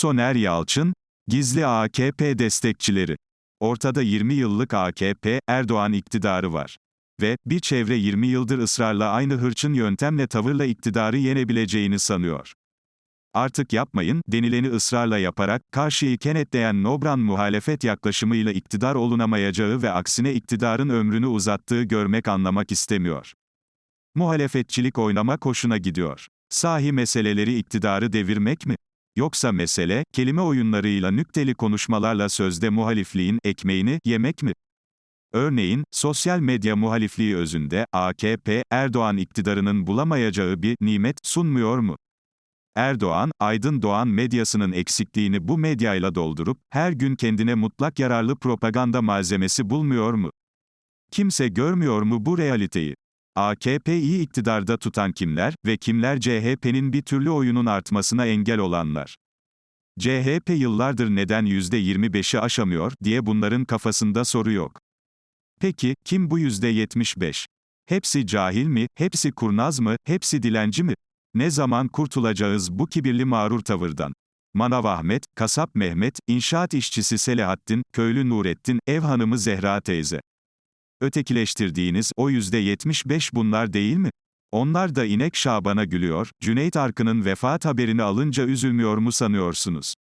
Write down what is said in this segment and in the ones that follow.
Soner Yalçın, gizli AKP destekçileri. Ortada 20 yıllık AKP, Erdoğan iktidarı var. Ve, bir çevre 20 yıldır ısrarla aynı hırçın yöntemle tavırla iktidarı yenebileceğini sanıyor. Artık yapmayın, denileni ısrarla yaparak, karşıyı kenetleyen Nobran muhalefet yaklaşımıyla iktidar olunamayacağı ve aksine iktidarın ömrünü uzattığı görmek anlamak istemiyor. Muhalefetçilik oynamak hoşuna gidiyor. Sahi meseleleri iktidarı devirmek mi? Yoksa mesele, kelime oyunlarıyla nükteli konuşmalarla sözde muhalifliğin ekmeğini yemek mi? Örneğin, sosyal medya muhalifliği özünde, AKP, Erdoğan iktidarının bulamayacağı bir nimet sunmuyor mu? Erdoğan, Aydın Doğan medyasının eksikliğini bu medyayla doldurup, her gün kendine mutlak yararlı propaganda malzemesi bulmuyor mu? Kimse görmüyor mu bu realiteyi? AKP'yi iktidarda tutan kimler ve kimler CHP'nin bir türlü oyunun artmasına engel olanlar? CHP yıllardır neden %25'i aşamıyor diye bunların kafasında soru yok. Peki, kim bu %75? Hepsi cahil mi, hepsi kurnaz mı, hepsi dilenci mi? Ne zaman kurtulacağız bu kibirli mağrur tavırdan? Manav Ahmet, Kasap Mehmet, inşaat işçisi Selahattin, köylü Nurettin, ev hanımı Zehra teyze. Ötekileştirdiğiniz o %75 bunlar değil mi? Onlar da inek Şaban'a gülüyor, Cüneyt Arkın'ın vefat haberini alınca üzülmüyor mu sanıyorsunuz?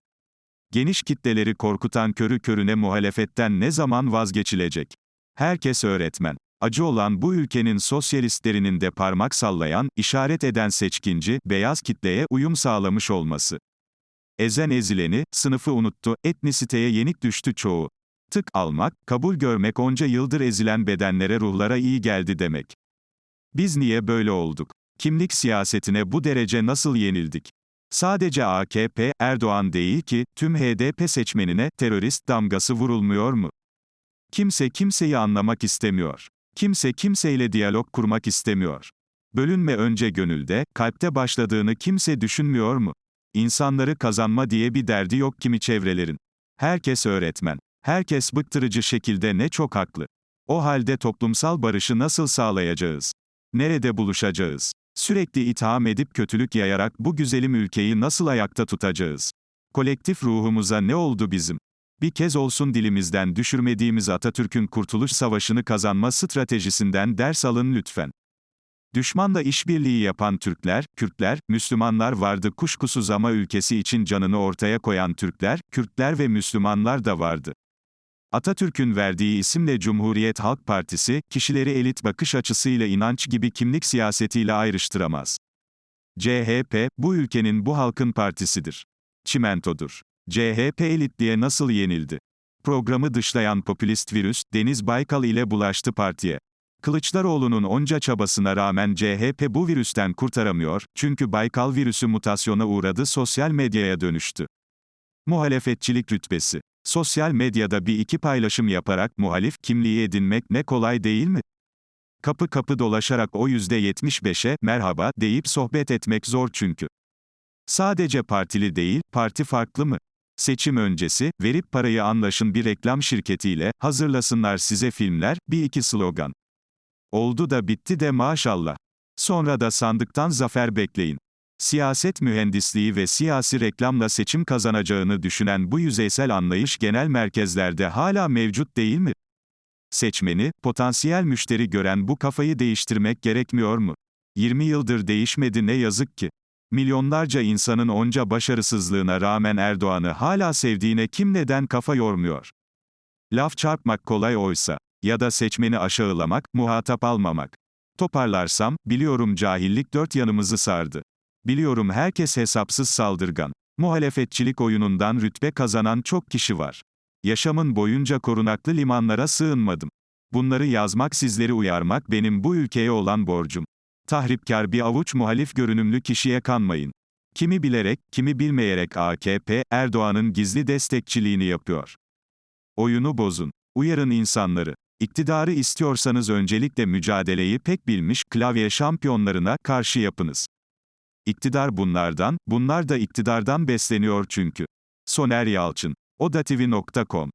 Geniş kitleleri korkutan körü körüne muhalefetten ne zaman vazgeçilecek? Herkes öğretmen. Acı olan bu ülkenin sosyalistlerinin de parmak sallayan, işaret eden seçkinci, beyaz kitleye uyum sağlamış olması. Ezen ezileni, sınıfı unuttu, etnisiteye yenik düştü çoğu. Tık almak, kabul görmek onca yıldır ezilen bedenlere ruhlara iyi geldi demek. Biz niye böyle olduk? Kimlik siyasetine bu derece nasıl yenildik? Sadece AKP, Erdoğan değil ki, tüm HDP seçmenine terörist damgası vurulmuyor mu? Kimse kimseyi anlamak istemiyor. Kimse kimseyle diyalog kurmak istemiyor. Bölünme önce gönülde, kalpte başladığını kimse düşünmüyor mu? İnsanları kazanma diye bir derdi yok kimi çevrelerin. Herkes öğretmen. Herkes bıktırıcı şekilde ne çok haklı. O halde toplumsal barışı nasıl sağlayacağız? Nerede buluşacağız? Sürekli itham edip kötülük yayarak bu güzelim ülkeyi nasıl ayakta tutacağız? Kolektif ruhumuza ne oldu bizim? Bir kez olsun dilimizden düşürmediğimiz Atatürk'ün Kurtuluş Savaşı'nı kazanma stratejisinden ders alın lütfen. Düşmanla işbirliği yapan Türkler, Kürtler, Müslümanlar vardı kuşkusuz ama ülkesi için canını ortaya koyan Türkler, Kürtler ve Müslümanlar da vardı. Atatürk'ün verdiği isimle Cumhuriyet Halk Partisi, kişileri elit bakış açısıyla inanç gibi kimlik siyasetiyle ayrıştıramaz. CHP, bu ülkenin bu halkın partisidir. Çimentodur. CHP elitliğe nasıl yenildi? Programı dışlayan popülist virüs, Deniz Baykal ile bulaştı partiye. Kılıçdaroğlu'nun onca çabasına rağmen CHP bu virüsten kurtaramıyor, çünkü Baykal virüsü mutasyona uğradı sosyal medyaya dönüştü. Muhalefetçilik rütbesi. Sosyal medyada bir iki paylaşım yaparak muhalif kimliği edinmek ne kolay değil mi? Kapı kapı dolaşarak o %75'e merhaba deyip sohbet etmek zor çünkü. Sadece partili değil, parti farklı mı? Seçim öncesi, verip parayı anlaşın bir reklam şirketiyle, hazırlasınlar size filmler, bir iki slogan. Oldu da bitti de maşallah. Sonra da sandıktan zafer bekleyin. Siyaset mühendisliği ve siyasi reklamla seçim kazanacağını düşünen bu yüzeysel anlayış genel merkezlerde hala mevcut değil mi? Seçmeni, potansiyel müşteri gören bu kafayı değiştirmek gerekmiyor mu? 20 yıldır değişmedi ne yazık ki. Milyonlarca insanın onca başarısızlığına rağmen Erdoğan'ı hala sevdiğine kim neden kafa yormuyor? Laf çarpmak kolay oysa. Ya da seçmeni aşağılamak, muhatap almamak. Toparlarsam, biliyorum cahillik dört yanımızı sardı. Biliyorum herkes hesapsız saldırgan. Muhalefetçilik oyunundan rütbe kazanan çok kişi var. Yaşamın boyunca korunaklı limanlara sığınmadım. Bunları yazmak sizleri uyarmak benim bu ülkeye olan borcum. Tahripkar bir avuç muhalif görünümlü kişiye kanmayın. Kimi bilerek, kimi bilmeyerek AKP, Erdoğan'ın gizli destekçiliğini yapıyor. Oyunu bozun. Uyarın insanları. İktidarı istiyorsanız öncelikle mücadeleyi pek bilmiş klavye şampiyonlarına karşı yapınız. İktidar bunlardan, bunlar da iktidardan besleniyor çünkü. Soner Yalçın. odatv.com